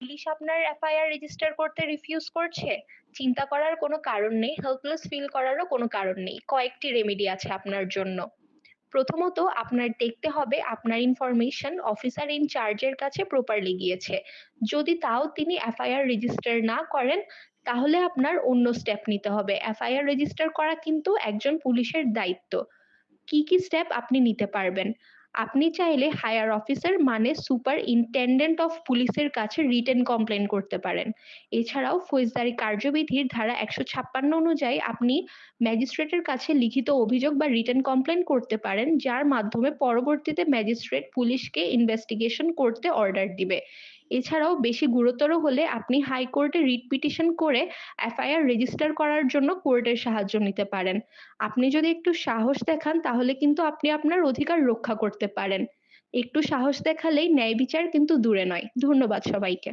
Police আপনার FIR register করতে refuse করছে? চিন্তা করার কোনো কারণ নেই হেল্পলেস ফিল করারও কোনো কারণ নেই। কয়েকটি রেমেডি আছে আপনার জন্য। প্রথমত, আপনার দেখতে হবে আপনার ইনফরমেশন অফিসার ইন চার্জের কাছে প্রপারলি গিয়েছে। যদি তাও তিনি এফআইআর রেজিস্টার না করেন, তাহলে আপনার অন্য স্টেপ নিতে হবে। এফআইআর রেজিস্টার করা কিন্তু একজন পুলিশের দায়িত্ব। কি কি স্টেপ আপনি নিতে পারবেন? আপনি চাইলে হায়ার অফিসার মানে সুপার ইন্টেন্ডেন্ট অফ পুলিশের কাছে রিটেন কমপ্লেন করতে পারেন। এছাড়াও ফৌজদারি কার্যবিধির ধারা একশো ছাপ্পান্ন অনুযায়ী আপনি ম্যাজিস্ট্রেটের কাছে লিখিত অভিযোগ বা রিটেন কমপ্লেন করতে পারেন, যার মাধ্যমে পরবর্তীতে ম্যাজিস্ট্রেট পুলিশকে ইনভেস্টিগেশন করতে অর্ডার দিবে। এছাড়াও বেশি গুরুতর হলে আপনি হাইকোর্টে রিট পিটিশন করে এফআইআর রেজিস্টার করার জন্য কোর্টের সাহায্য নিতে পারেন। আপনি যদি একটু সাহস দেখান, তাহলে কিন্তু আপনি আপনার অধিকার রক্ষা করতে পারেন। একটু সাহস দেখালেই ন্যায় বিচার কিন্তু দূরে নয়। ধন্যবাদ সবাইকে।